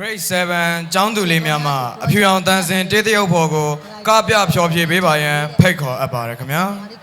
Grade 7ကျောင်းသူလေးများမှအဖြူရောင်တန်းစင်တေးတရုပ်ဖော်ကိုကပြဖျော်ဖြေပေးပါရန်ဖိတ်ခေါ်အပ်ပါတယ်ခင်ဗျာ။